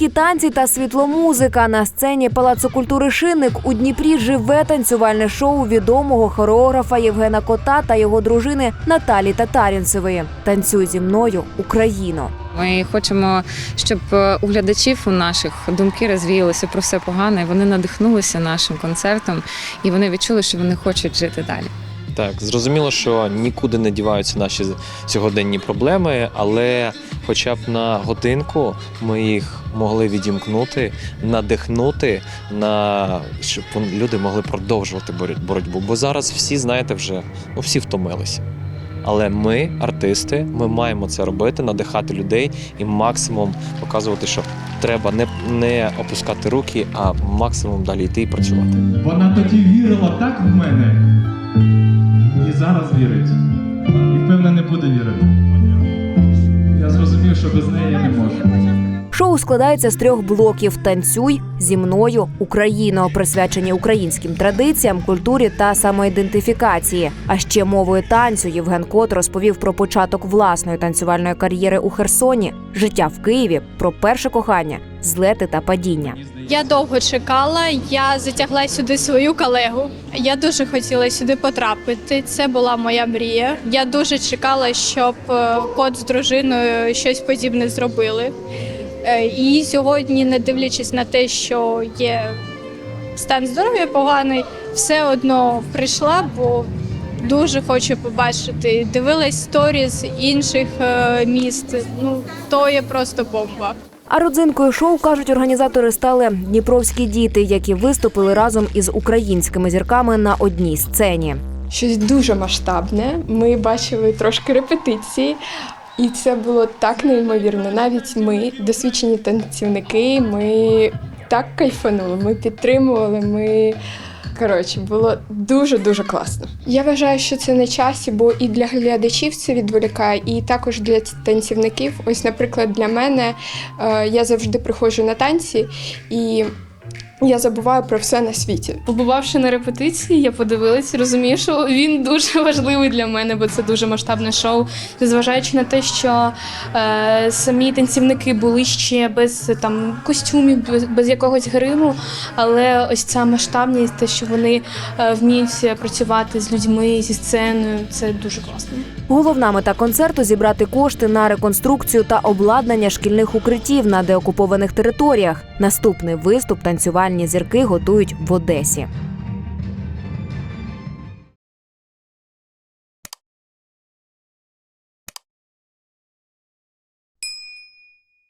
Дзвінки танці та світломузика на сцені Палацу культури Шинник у Дніпрі живе танцювальне шоу відомого хореографа Євгена Кота та його дружини Наталі Татарінцевої. Танцюй зі мною, Україно. Ми хочемо, щоб е, у глядачів у наших думки розвіялися про все погане. Вони надихнулися нашим концертом, і вони відчули, що вони хочуть жити далі. Так, зрозуміло, що нікуди не діваються наші сьогоденні проблеми, але хоча б на годинку ми їх могли відімкнути, надихнути, на щоб люди могли продовжувати бороть- боротьбу. Бо зараз всі, знаєте, вже ну, всі втомилися. Але ми, артисти, ми маємо це робити, надихати людей і максимум показувати, що треба не, не опускати руки, а максимум далі йти і працювати. Вона тоді вірила так в мене. І зараз вірить. І певне не буде вірити. Я зрозумів, що без неї я не можу. Шоу складається з трьох блоків: танцюй зі мною, Україно, присвячені українським традиціям, культурі та самоідентифікації. А ще мовою танцю Євген Кот розповів про початок власної танцювальної кар'єри у Херсоні, життя в Києві, про перше кохання, злети та падіння. Я довго чекала. Я затягла сюди свою колегу. Я дуже хотіла сюди потрапити. Це була моя мрія. Я дуже чекала, щоб е, кот з дружиною щось подібне зробили. Е, І сьогодні, не дивлячись на те, що є стан здоров'я поганий, все одно прийшла, бо дуже хочу побачити. Дивилась сторіс інших е, міст. Ну то є просто бомба. А родзинкою шоу кажуть організатори стали дніпровські діти, які виступили разом із українськими зірками на одній сцені. щось дуже масштабне. Ми бачили трошки репетиції, і це було так неймовірно. Навіть ми, досвідчені танцівники, ми так кайфанули, ми підтримували. Ми коротше, було дуже дуже класно. Я вважаю, що це на часі, бо і для глядачів це відволікає, і також для танцівників. Ось, наприклад, для мене е, я завжди приходжу на танці і. Я забуваю про все на світі. Побувавши на репетиції, я подивилась, розумію, що він дуже важливий для мене, бо це дуже масштабне шоу. Незважаючи на те, що е, самі танцівники були ще без там костюмів, без, без якогось гриму, але ось ця масштабність, те, що вони е, вміють працювати з людьми, зі сценою, це дуже класно. Головна мета концерту зібрати кошти на реконструкцію та обладнання шкільних укриттів на деокупованих територіях. Наступний виступ танцювальні зірки готують в Одесі.